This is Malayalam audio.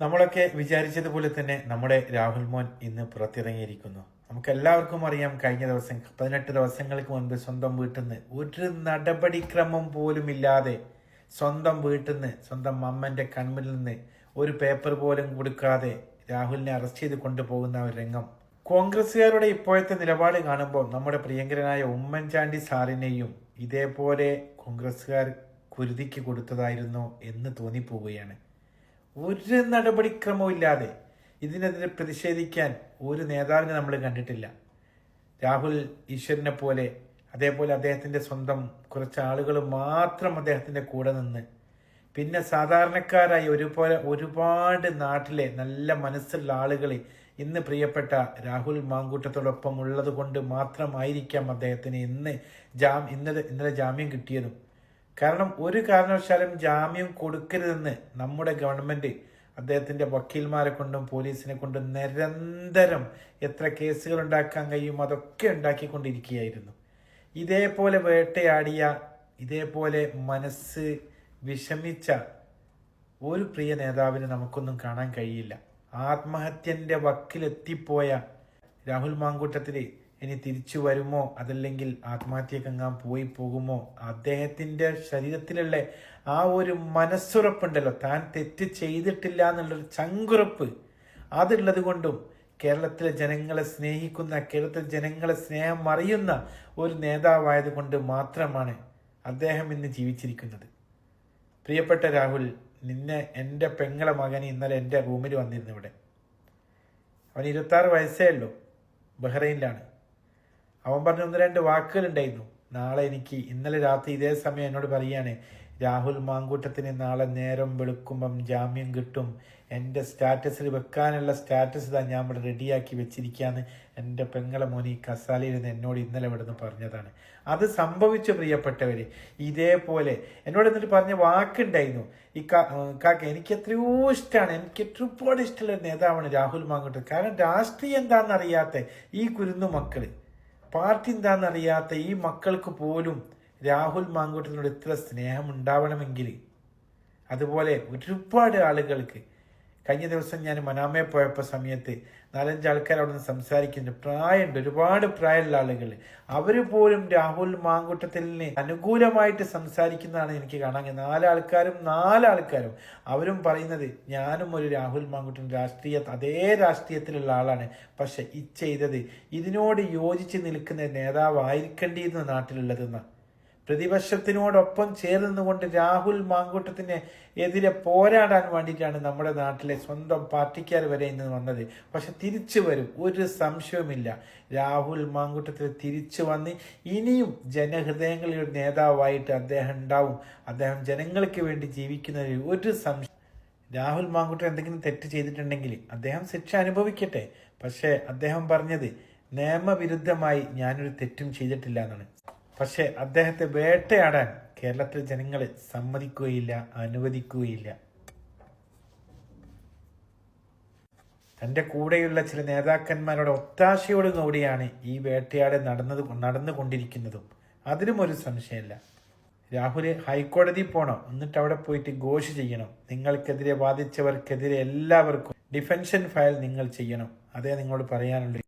നമ്മളൊക്കെ വിചാരിച്ചതുപോലെ തന്നെ നമ്മുടെ രാഹുൽ മോൻ ഇന്ന് പുറത്തിറങ്ങിയിരിക്കുന്നു. നമുക്ക് എല്ലാവർക്കും അറിയാം കഴിഞ്ഞ ദിവസം പതിനെട്ട് ദിവസങ്ങൾക്ക് മുൻപ് സ്വന്തം വീട്ടിൽ നിന്ന് ഒരു നടപടിക്രമം പോലും ഇല്ലാതെ സ്വന്തം വീട്ടിൽ നിന്ന് സ്വന്തം അമ്മന്റെ കൺമുന്നിൽ നിന്ന് ഒരു പേപ്പർ പോലും കൊടുക്കാതെ രാഹുലിനെ അറസ്റ്റ് ചെയ്ത് കൊണ്ടുപോകുന്ന ഒരു രംഗം. കോൺഗ്രസ്സുകാരുടെ ഇപ്പോഴത്തെ നിലപാട് കാണുമ്പോൾ നമ്മുടെ പ്രിയങ്കരനായ ഉമ്മൻചാണ്ടി സാറിനെയും ഇതേപോലെ കോൺഗ്രസ്സുകാർ കുരുതിക്ക് കൊടുത്തതായിരുന്നു എന്ന് തോന്നിപ്പോവുകയാണ്. ഒരു നടപടിക്രമവും ഇല്ലാതെ ഇതിനെതിരെ പ്രതിഷേധിക്കാൻ ഒരു നേതാവിനെ നമ്മൾ കണ്ടിട്ടില്ല. രാഹുൽ ഈശ്വരനെ പോലെ അതേപോലെ അദ്ദേഹത്തിന്റെ സ്വന്തം കുറച്ച് ആളുകൾ മാത്രം അദ്ദേഹത്തിന്റെ കൂടെ നിന്ന്. പിന്നെ സാധാരണക്കാരായി ഒരുപോലെ ഒരുപാട് നാട്ടിലെ നല്ല മനസ്സുള്ള ആളുകൾ ഇന്ന് പ്രിയപ്പെട്ട രാഹുൽ മാങ്കൂട്ടത്തോടൊപ്പം ഉള്ളത് കൊണ്ട് മാത്രമായിരിക്കാം അദ്ദേഹത്തിന് ഇന്ന് ജാം ഇന്നലെ ഇന്നലെ ജാമ്യം കിട്ടിയതും. കാരണം ഒരു കാരണവശാലും ജാമ്യം കൊടുക്കരുതെന്ന് നമ്മുടെ ഗവൺമെന്റ് അദ്ദേഹത്തിന്റെ വക്കീൽമാരെ കൊണ്ടും പോലീസിനെ കൊണ്ടും നിരന്തരം എത്ര കേസുകൾ ഉണ്ടാക്കാൻ കഴിയും അതൊക്കെ ഉണ്ടാക്കിക്കൊണ്ടിരിക്കുകയായിരുന്നു. ഇതേപോലെ വേട്ടയാടിയ ഇതേപോലെ മനസ്സ് വിഷമിച്ച ഒരു പ്രിയ നേതാവിനെ നമുക്കൊന്നും കാണാൻ കഴിയില്ല. ആത്മഹത്യന്റെ വക്കിലെത്തിപ്പോയ രാഹുൽ മാങ്കൂട്ടത്തിൽ ഇനി തിരിച്ചു വരുമോ? അതല്ലെങ്കിൽ ആത്മഹത്യക്കെങ്ങാൻ പോയി പോകുമോ? അദ്ദേഹത്തിന്റെ ശരീരത്തിലുള്ള ആ ഒരു മനസ്സുറപ്പുണ്ടല്ലോ. താൻ തെറ്റ് ചെയ്തിട്ടില്ല എന്നുള്ളൊരു ചങ്കുറപ്പ്. അതുള്ളത് കൊണ്ടും കേരളത്തിലെ ജനങ്ങളെ സ്നേഹിക്കുന്ന കേരളത്തിലെ ജനങ്ങളെ സ്നേഹം അറിയുന്ന ഒരു നേതാവായത് കൊണ്ട് മാത്രമാണ് അദ്ദേഹം ഇന്ന് ജീവിച്ചിരിക്കുന്നത്. പ്രിയപ്പെട്ട രാഹുൽ നിന്നെ എന്റെ പെങ്ങളെ മകൻ ഇന്നലെ എന്റെ റൂമിൽ വന്നിരുന്നു ഇവിടെ. അവൻ ഇരുപത്താറ് വയസ്സേ ഉള്ളൂ. ബഹ്റൈനിലാണ്. അവൻ പറഞ്ഞ ഒന്ന് രണ്ട് വാക്കുകൾ ഉണ്ടായിരുന്നു. നാളെ എനിക്ക് ഇന്നലെ രാത്രി ഇതേ സമയം എന്നോട് പറയാണ് രാഹുൽ മാങ്കൂട്ടത്തിന് നാളെ നേരം വെളുക്കുമ്പം ജാമ്യം കിട്ടും. എന്റെ സ്റ്റാറ്റസിൽ വെക്കാനുള്ള സ്റ്റാറ്റസ് ഇതാ ഞാൻ ഇവിടെ റെഡിയാക്കി വെച്ചിരിക്കുകയാണ്. എന്റെ പെങ്ങളെ മോനി കസാലയിരുന്ന് എന്നോട് ഇന്നലെ ഇവിടെ നിന്ന് പറഞ്ഞതാണ്. അത് സംഭവിച്ചു പ്രിയപ്പെട്ടവർ ഇതേപോലെ എന്നോട് എന്നിട്ട് പറഞ്ഞ വാക്കുണ്ടായിരുന്നു. ഈ കാക്ക എനിക്ക് എത്രയോ ഇഷ്ടമാണ് എനിക്ക് ഒരുപാട് ഇഷ്ടമുള്ള നേതാവാണ് രാഹുൽ മാങ്കൂട്ടൻ കാരണം രാഷ്ട്രീയം എന്താണെന്ന് അറിയാത്ത ഈ കുരുന്നു മക്കൾ. പാർട്ടി എന്താണെന്നറിയാത്ത ഈ മക്കൾക്ക് പോലും രാഹുൽ മാങ്കോട്ടിനോട് ഇത്ര സ്നേഹം ഉണ്ടാവണമെങ്കിൽ അതുപോലെ ഒരുപാട് ആളുകൾക്ക് കഴിഞ്ഞ ദിവസം ഞാൻ മനാമയെ പോയപ്പോൾ സമയത്ത് നാലഞ്ച് ആൾക്കാർ അവിടെ നിന്ന് സംസാരിക്കുന്നുണ്ട്. പ്രായമുണ്ട്. ഒരുപാട് പ്രായമുള്ള ആളുകൾ അവർ പോലും രാഹുൽ മാങ്കൂട്ടത്തിന് അനുകൂലമായിട്ട് സംസാരിക്കുന്നതാണ് എനിക്ക് കാണാൻ. നാലാൾക്കാരും നാലാൾക്കാരും അവരും പറയുന്നത് ഞാനും ഒരു രാഹുൽ മാങ്കുട്ടൻ രാഷ്ട്രീയ അതേ രാഷ്ട്രീയത്തിലുള്ള ആളാണ്. പക്ഷെ ഇത് ചെയ്തത് ഇതിനോട് യോജിച്ച് നിൽക്കുന്ന നേതാവായിരിക്കേണ്ടിയിരുന്നു നാട്ടിലുള്ളതെന്നാണ് പ്രതിപക്ഷത്തിനോടൊപ്പം ചേർന്നുകൊണ്ട് രാഹുൽ മാങ്കൂട്ടത്തിന് എതിരെ പോരാടാൻ വേണ്ടിയിട്ടാണ് നമ്മുടെ നാട്ടിലെ സ്വന്തം പാർട്ടിക്കാർ വരെ ഇന്ന് വന്നത്. പക്ഷെ തിരിച്ചു വരും. ഒരു സംശയവുമില്ല. രാഹുൽ മാങ്കൂട്ടത്തിൽ തിരിച്ചു വന്ന് ഇനിയും ജനഹൃദയങ്ങളിൽ ഒരു നേതാവായിട്ട് അദ്ദേഹം ഉണ്ടാവും. അദ്ദേഹം ജനങ്ങൾക്ക് വേണ്ടി ജീവിക്കുന്നതിൽ ഒരു സംശയം. രാഹുൽ മാങ്കുട്ടൻ എന്തെങ്കിലും തെറ്റ് ചെയ്തിട്ടുണ്ടെങ്കിൽ അദ്ദേഹം ശിക്ഷ അനുഭവിക്കട്ടെ. പക്ഷേ അദ്ദേഹം പറഞ്ഞത് നിയമവിരുദ്ധമായി ഞാനൊരു തെറ്റും ചെയ്തിട്ടില്ല എന്നാണ്. പക്ഷേ അദ്ദേഹത്തെ വേട്ടയാടാൻ കേരളത്തിലെ ജനങ്ങൾ സമ്മതിക്കുകയില്ല അനുവദിക്കുകയില്ല. തന്റെ കൂടെയുള്ള ചില നേതാക്കന്മാരുടെ ഒത്താശയോട് കൂടിയാണ് ഈ വേട്ടയാട് നടന്നത് നടന്നുകൊണ്ടിരിക്കുന്നതും. അതിലും ഒരു സംശയമില്ല. രാഹുൽ ഹൈക്കോടതി പോണോ. എന്നിട്ട് അവിടെ പോയിട്ട് ഘോഷ് ചെയ്യണം. നിങ്ങൾക്കെതിരെ വാദിച്ചവർക്കെതിരെ എല്ലാവർക്കും ഡിഫൻഷൻ ഫയൽ നിങ്ങൾ ചെയ്യണം. അതേ നിങ്ങളോട് പറയാനുള്ളൂ.